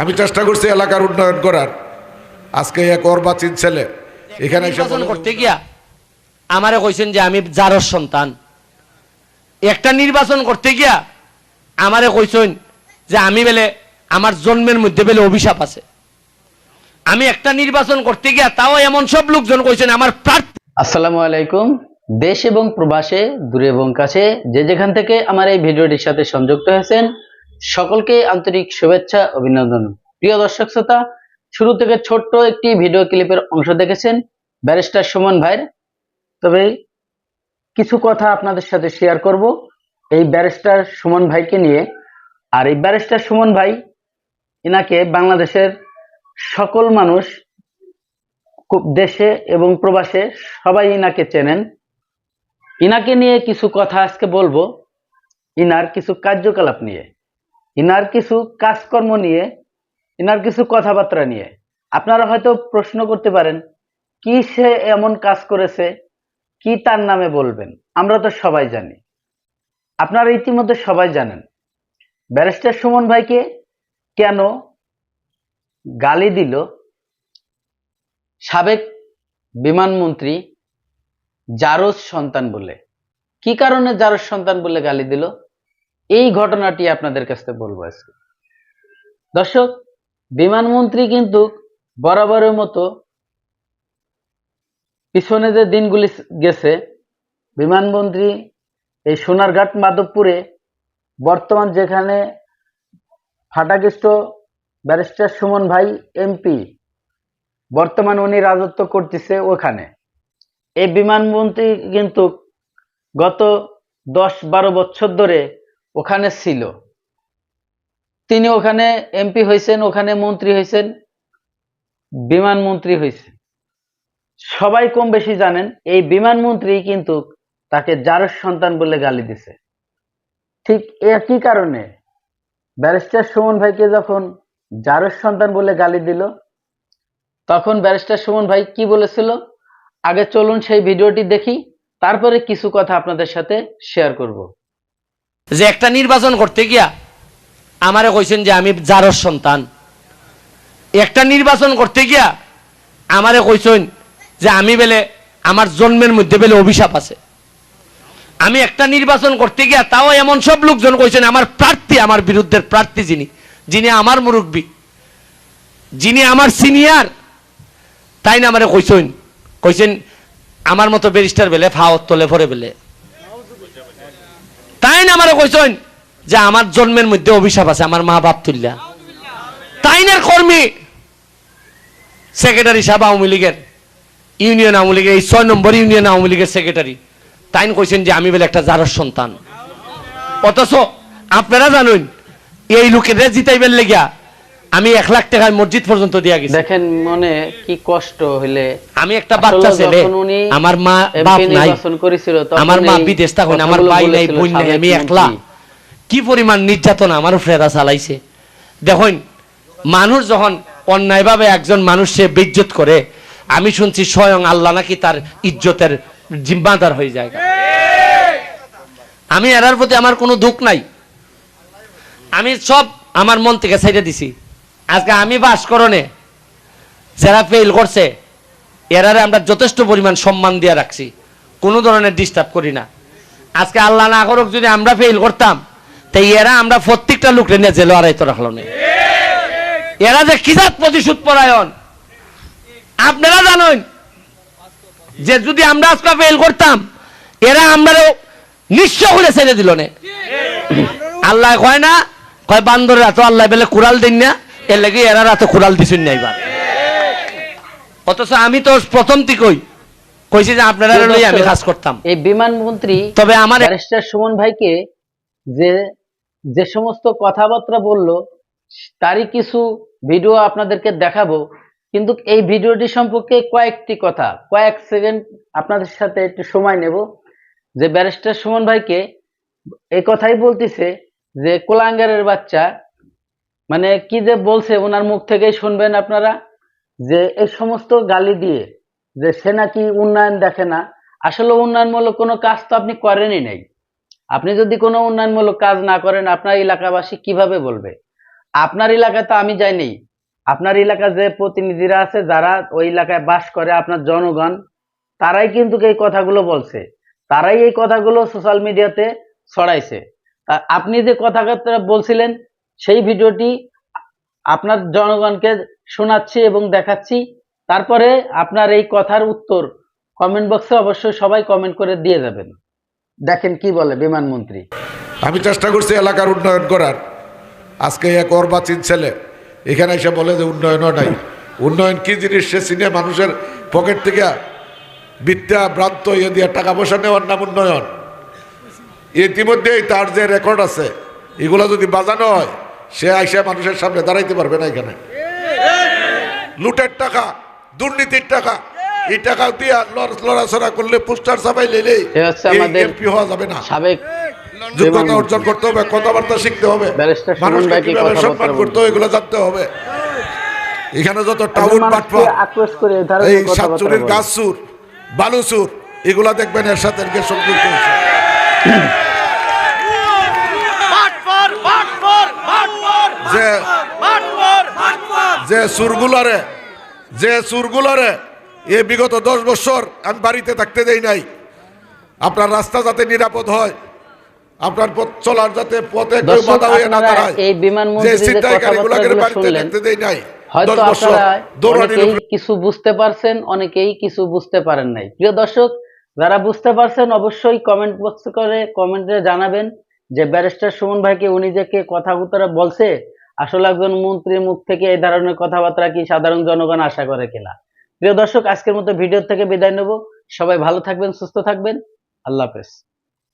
আমি চেষ্টা করছি এলাকার উন্নয়ন করার। আজকে এক অর্বাচীন ছেলে এখানে করতে গিয়া আমারে কইছেন যে আমি জারর সন্তান। একটা নির্বাচন করতে গিয়া আমারে কইছেন যে আমি বেলে আমার জন্মের মধ্যে বেলে অভিশাপ আছে। আমি একটা নির্বাচন করতে গিয়া তাও এমন সব লোকজন কইছেন আমার প্রার্থী আসসালামু আলাইকুম। দেশ এবং প্রবাসে দূরে এবং কাছে যে যেখান থেকে আমার এই ভিডিওটির সাথে সংযুক্ত হয়েছেন সকলকে আন্তরিক শুভেচ্ছা, অভিনন্দন। প্রিয় দর্শক শ্রোতা, শুরু থেকে ছোট্ট একটি ভিডিও ক্লিপের অংশ দেখেছেন ব্যারিস্টার সুমন ভাইয়ের। তবে কিছু কথা আপনাদের সাথে শেয়ার করব এই ব্যারিস্টার সুমন ভাইকে নিয়ে। আর এই ব্যারিস্টার সুমন ভাই, এনাকে বাংলাদেশের সকল মানুষ, খুব দেশে এবং প্রবাসে সবাই ইনাকে চেনেন। ইনাকে নিয়ে কিছু কথা আজকে বলব। ইনার কিছু কার্যকলাপ নিয়ে। ইনার কিছু কাজকর্ম নিয়ে, ইনার কিছু কথাবার্তা নিয়ে। আপনারা হয়তো প্রশ্ন করতে পারেন, কি সে এমন কাজ করেছে, কি তার নামে বলবেন? আমরা তো সবাই জানি। আপনারা ইতিমধ্যে সবাই জানেন। ব্যারিস্টার সুমন ভাইকে কেন গালি দিল সাবেক বিমানমন্ত্রী জারজ সন্তান বলে? কি কারণে জারজ সন্তান বলে গালি দিল? এই ঘটনাটি আপনাদের কাছে বলব আজকে। দর্শক, বিমানমন্ত্রী কিন্তু বরাবরের মতো পিছনে যে দিনগুলি গেছে, বিমানমন্ত্রী এই সোনারঘাট মাধবপুরে বর্তমান যেখানে ফাটাকৃষ্ট ব্যারিস্টার সুমন ভাই এমপি, বর্তমান উনি রাজত্ব করতেছে ওখানে। এই বিমানমন্ত্রী কিন্তু গত দশ বারো বছর ধরে ওখানে ছিল। তিনি ওখানে এমপি হয়েছেন ওখানে মন্ত্রী হয়েছেন বিমানমন্ত্রী হয়েছে সবাই কম বেশি জানেন, এই বিমানমন্ত্রী কিন্তু তাকে জারস সন্তান বলে গালি দিছে। ঠিক একই কারণে ব্যারিস্টার সুমন ভাইকে যখন জারস সন্তান বলে গালি দিল, তখন ব্যারিস্টার সুমন ভাই কি বলেছিল? আগে চলুন সেই ভিডিওটি দেখি, তারপরে কিছু কথা আপনাদের সাথে শেয়ার করব। যে একটা নির্বাচন করতে গিয়া আমারে কইছেন যে আমি জারর সন্তান। একটা নির্বাচন করতে গিয়া আমারে কইছেন যে আমি বেলে আমার জন্মের মধ্যে বেলে অভিশাপ আছে। আমি একটা নির্বাচন করতে গিয়া তাও এমন সব লোকজন কইছেন, আমার প্রার্থী, আমার বিরুদ্ধের প্রার্থী যিনি যিনি আমার মুরব্বী, যিনি আমার সিনিয়র, তাই না আমারে কইছেন? কইছেন, আমার মতো ব্যারিস্টার বেলে ফাওয়াত তলে ভরে বেলে। না আমারে কইছেন যে আমার জন্মের মধ্যে অভিশাপ আছে, আমার মা বাপ তুল্লা তাই না কর্মী সেক্রেটারি সাহেব আওয়ামী লীগের, ইউনিয়ন আওয়ামী লীগের, এই ছয় নম্বর ইউনিয়ন আওয়ামী লীগের সেক্রেটারি। তাইন কইছেন যে আমি বলে একটা জারর সন্তান। অথচ আপনারা জানেন, এই লোকের জিতাইবেন লেগিয়া আমি এক লাখ টাকায় মসজিদ পর্যন্ত দিয়া গেছি। দেখেন মনে কি কষ্ট হইলে আমি একটা বাচ্চা ছেলে আমার মা বাপ নাই করেছিল তখন আমার মা বিদেশ থাকুন আমার ভাই নাই বোন নাই আমি একলা। কি পরিমাণ নির্যাতন আমার ফেরা চালাইছে। দেখুন মানুষ যখন অন্যায়ভাবে একজন মানুষ সে বেজ্জত করে আমি শুনছি স্বয়ং আল্লাহ নাকি তার ইজ্জতের জিম্মাদার হয়ে যায়। আমি এরার প্রতি আমার কোনো দুঃখ নাই। আমি সব আমার মন থেকে ছেড়ে দিছি। আজকে আমি বাস করণে যারা ফেল করছে এরারে আমরা যথেষ্ট পরিমাণ সম্মান দিয়ে রাখছি। কোনো ধরনের ডিস্টার্ব করি না। আজকে আল্লাহ না করুক যদি আমরা ফেল করতাম তাই এরা আমরা প্রত্যেকটা লোকরে নিয়ে জেলে আড়াইতো রাখল না। এরা যে কিজাত প্রতিশোধ পরায়ণ? আপনারা জানেন যে যদি আমরা আজকে ফেল করতাম এরা আমরা নিঃস্ব করে ছেড়ে দিল না। আল্লাহ কয় না কয় বান্দরের এত আল্লাহ বেলে কুড়াল দিন না। এর লাগে এরা কুড়াল দিছুন না এবার অথচ আমি তো প্রথম কইছি যে আপনারা লই আমি কাজ করতাম। এই বিমানমন্ত্রী তবে আমার ব্যারিস্টার সুমন ভাইকে যে যে সমস্ত কথাবার্তা বলল তারই কিছু ভিডিও আপনাদেরকে দেখাবো। কিন্তু এই ভিডিওটি সম্পর্কে কয়েকটি কথা কয়েক সেকেন্ড আপনাদের সাথে একটু সময় নেব। যে ব্যারিস্টার সুমন ভাইকে এই কথাই বলতেছে যে কোলাঙ্গারের বাচ্চা মানে কি যে বলছে, ওনার মুখ থেকেই শুনবেন আপনারা, যে এই সমস্ত গালি দিয়ে, যে সে নাকি উন্নয়ন দেখে না, আসলে উন্নয়নমূলক কোনো কাজ তো আপনি করেনই নাই। আপনি যদি কোনো উন্নয়নমূলক কাজ না করেন, আপনার এলাকাবাসী কীভাবে বলবে? আপনার এলাকায় তো আমি যাইনি আপনার এলাকায় যে প্রতিনিধিরা আছে, যারা ওই এলাকায় বাস করে, আপনার জনগণ, তারাই কিন্তু এই কথাগুলো বলছে। তারাই এই কথাগুলো সোশ্যাল মিডিয়াতে ছড়াইছে। আপনি যে কথাবার্তা বলছিলেন সেই ভিডিওটি আপনার জনগণকে শোনাচ্ছি এবং দেখাচ্ছি। তারপরে আপনার এই কথার উত্তর কমেন্ট বক্সে অবশ্যই সবাই কমেন্ট করে দিয়ে যাবেন। দেখেন কি বলে বিমানমন্ত্রী আমি চেষ্টা করছি এলাকার উন্নয়ন করার। আজকে এক অর্বাচীন ছেলে, এখানে এসে বলে যে উন্নয়নও নাই। উন্নয়ন কি জিনিস সে চিনে মানুষের পকেট থেকে বিদ্যা, ভ্রান্ত ইয়ে দিয়ে টাকা পয়সা নেওয়ার নাম উন্নয়ন। ইতিমধ্যেই তার যে রেকর্ড আছে, এগুলো যদি বাজানো হয় সে আইসা মানুষের সামনে দাঁড়াইতে পারবে না এখানে। লুটের টাকা দুর্নীতির টাকা এই টাকা দিয়ে লড়াচড়া করলে পোস্টার ছাপাই আমাদের এমপি হওয়া যাবে না। সাবেক যোগ্যতা অর্জন করতে হবে কথাবার্তা শিখতে হবে। মানুষকে কীভাবে সম্মান করতে হবে। এগুলো জানতে হবে। এখানে যত টাউন এই সাতচুরির গাছ সুর বালু এগুলা দেখবেন এর সাথে সংযুক্ত হয়েছে। যে যে সুরগুলারে যে সুরগুলারে এ বিগত দশ বছর আমি বাড়িতে থাকতে দেই নাই। আপনার রাস্তা যাতে নিরাপদ হয় আপনার পথ চলার যাতে পথে কেউ বাধা হয়ে না দাঁড়ায় এই বিমানমন্ত্রী যে ছিনতাইকারীগুলোকে বাড়িতে থাকতে দেই নাই। হয়তো দশ আপনারা অনেকেই কিছু বুঝতে পারছেন অনেকেই কিছু বুঝতে পারেন নাই। প্রিয় দর্শক যারা বুঝতে পারছেন অবশ্যই কমেন্ট বক্সে করে কমেন্টে জানাবেন যে ব্যারিস্টার সুমন ভাইকে উনি যে কে কথাবার্তা বলছে আসলে একজন মন্ত্রীর মুখ থেকে এই ধরনের কথাবার্তা কি সাধারণ জনগণ আশা করে কিনা? প্রিয় দর্শক, আজকের মতো ভিডিও থেকে বিদায় নেব। সবাই ভালো থাকবেন, সুস্থ থাকবেন। আল্লাহ হাফেজ।